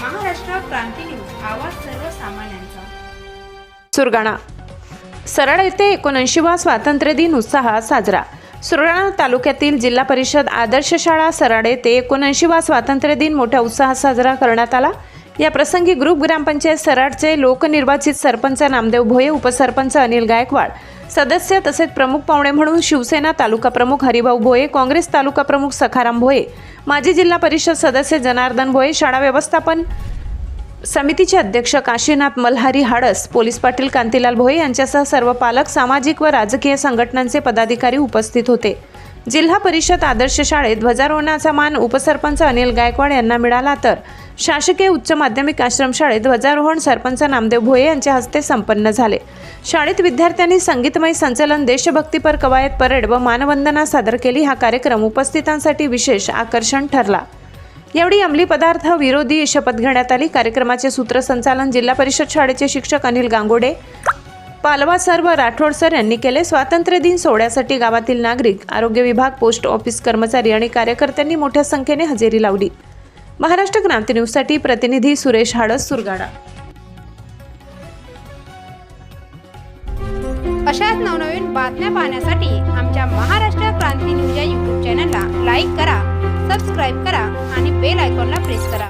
क्रांती news आवाज सर्वसामान्यांचा. सुरगाणा. सरळ येथे एकोणऐंशीवा स्वातंत्र्य दिन उत्साहात साजरा. सुरगाणा तालुक्यातील जिल्हा परिषद आदर्श शाळा सराड येथे एकोणऐंशीवा स्वातंत्र्य दिन मोठ्या उत्साहात साजरा करण्यात आला. या प्रसंगी ग्रुप ग्रामपंचायत सराडचे लोकनिर्वाचित सरपंच नामदेव भोये उपसरपंच अनिल गायकवाड सदस्य तसेच प्रमुख पाहुणे म्हणून शिवसेना तालुका प्रमुख हरिभाऊ भोये काँग्रेस तालुका प्रमुख सखाराम भोये माजी जिल्हा परिषद सदस्य जनार्दन भोये शाळा व्यवस्थापन समितीचे अध्यक्ष काशीनाथ मल्हारी हाडस पोलीस पाटील कांतीलाल भोये यांच्यासह सर्व पालक सामाजिक व राजकीय संघटनांचे पदाधिकारी उपस्थित होते. जिल्हा परिषद आदर्श शाळेत ध्वजारोहणाचा मान उपसरपंच अनिल गायकवाड यांना मिळाला तर शासकीय उच्च माध्यमिक आश्रमशाळेत ध्वजारोहण सरपंच नामदेव भोये यांच्या हस्ते संपन्न झाले. शाळेत विद्यार्थ्यांनी संगीतमय संचलन देशभक्तीपर कवायत परेड व मानवंदना सादर केली. हा कार्यक्रम उपस्थितांसाठी विशेष आकर्षण ठरला. यावेळी अंमली पदार्थ विरोधी शपथ घेण्यात आली. कार्यक्रमाचे सूत्रसंचालन जिल्हा परिषद शाळेचे शिक्षक अनिल गांगोडे पालवा सर व राठोड सर यांनी केले. स्वातंत्र्य दिन सोहळ्यासाठी गावातील नागरिक आरोग्य विभाग पोस्ट ऑफिस कर्मचारी आणि कार्यकर्त्यांनी मोठ्या संख्येने हजेरी लावली. महाराष्ट्र क्रांती न्यूजसाठी प्रतिनिधी सुरेश हाडस सुरगाडा अशाच नवनवीन बातम्या पाहण्यासाठी आमच्या महाराष्ट्र क्रांती न्यूज या यूट्यूब चॅनलला लाईक करा सबस्क्राईब करा आणि बेल आयकॉनला प्रेस करा.